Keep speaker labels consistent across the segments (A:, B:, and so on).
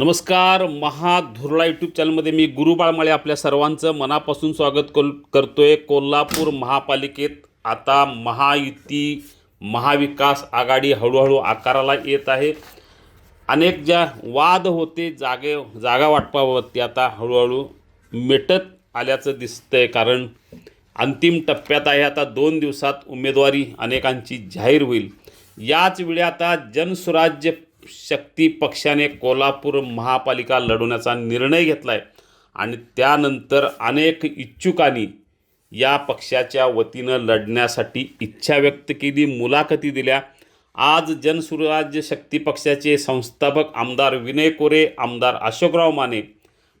A: नमस्कार महाधुरळा यूट्यूब चॅनलमध्ये मी गुरुबाळमाळे आपल्या सर्वांचं मनापासून स्वागत कोल करतोय कोल्हापूर महापालिकेत. आता महायुती महाविकास आघाडी हळूहळू आकाराला येत आहे. अनेक ज्या वाद होते जागे जागा वाटपाबाबत ते आता हळूहळू मिटत आल्याचं दिसतंय. कारण अंतिम टप्प्यात आहे आता दोन दिवसात उमेदवारी अनेकांची जाहीर होईल. याच वेळी आता जनसुराज्य शक्ती पक्षाने कोल्हापूर महापालिका लढवण्याचा निर्णय घेतला आहे आणि त्यानंतर अनेक इच्छुकांनी या पक्षाच्या वतीनं लढण्यासाठी इच्छा व्यक्त केली मुलाखती दिल्या. आज जनसुराज्य शक्ती पक्षाचे संस्थापक आमदार विनय कोरे आमदार अशोकराव माने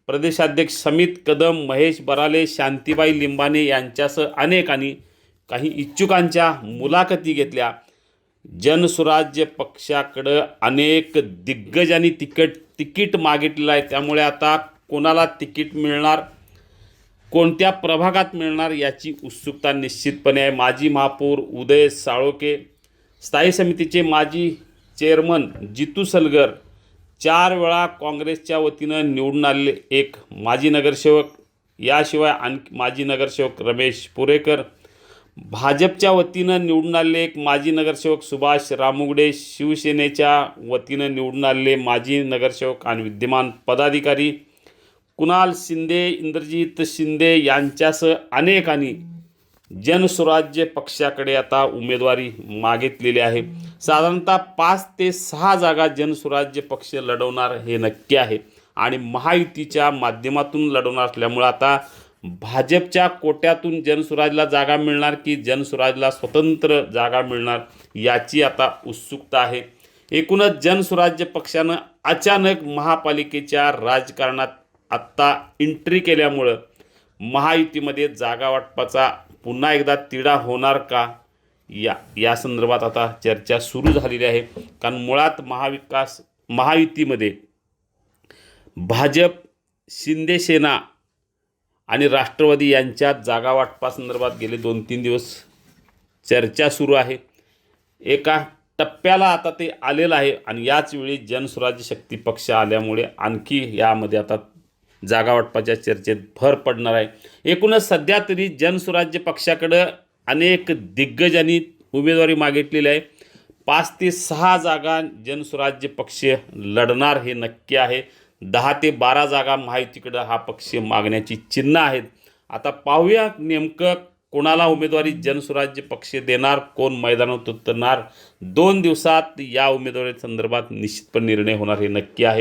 A: प्रदेशाध्यक्ष समित कदम महेश बराले शांतीबाई लिंबाने यांच्यासह अनेकांनी काही इच्छुकांच्या मुलाखती घेतल्या. जनसुराज्य पक्षाकडं अनेक दिग्गजांनी तिकीट तिकीट मागितलेलं आहे. त्यामुळे आता कोणाला तिकीट मिळणार कोणत्या प्रभागात मिळणार याची उत्सुकता निश्चितपणे आहे. माजी महापौर उदय साळोके स्थायी समितीचे माजी चेअरमन जितू सलगर चार वेळा काँग्रेसच्या वतीनं निवडून आलेले एक माजी नगरसेवक. याशिवाय आणखी माजी नगरसेवक रमेश पुरेकर भाजपच्या वतीनं निवडून आलेले एक माजी नगरसेवक सुभाष रामुगडे शिवसेनेच्या वतीनं निवडून आलेले माजी नगरसेवक आणि विद्यमान पदाधिकारी कुणाल शिंदे इंद्रजित शिंदे यांच्यासह अनेकांनी जनस्वराज्य पक्षाकडे आता उमेदवारी मागितलेली आहे. साधारणतः पाच ते सहा जागा जनस्वराज्य पक्ष लढवणार हे नक्की आहे. आणि महायुतीच्या माध्यमातून लढवणार असल्यामुळं आता भाजपच्या कोट्यातून जनसुराजला जागा मिळणार की जनसुराजला स्वतंत्र जागा मिळणार याची आता उत्सुकता आहे. एकूणच जनसुराज्य पक्षानं अचानक महापालिकेच्या राजकारणात आत्ता एंट्री केल्यामुळं महायुतीमध्ये जागा वाटपाचा पुन्हा एकदा तिढा होणार का? या या संदर्भात आता चर्चा सुरू झालेली आहे. कारण मुळात महाविकास महायुतीमध्ये भाजप शिंदेसेना आणि राष्ट्रवादी यांच्यात जागावाटपासंदर्भात गेले दोन तीन दिवस चर्चा सुरू आहे. एका टप्प्याला आता ते आलेलं आहे आणि याच वेळी जनस्वराज्य शक्ती पक्ष आल्यामुळे आणखी यामध्ये आता जागावाटपाच्या चर्चेत भर पडणार आहे. एकूणच सध्या तरी जनस्वराज्य पक्षाकडं अनेक दिग्गजांनी उमेदवारी मागितलेली आहे. पाच ते सहा जागा जनस्वराज्य पक्ष लढणार हे नक्की आहे. दहा ते बारा जागा महायुतीकडं हा पक्ष मागण्याची चिन्ह आहेत. आता पाहूया नेमकं कोणाला उमेदवारी जनस्वराज्य पक्ष देणार कोण मैदानात उतरणार. दोन दिवसात या उमेदवारी संदर्भात निश्चितपणे निर्णय होणार हे नक्की आहे.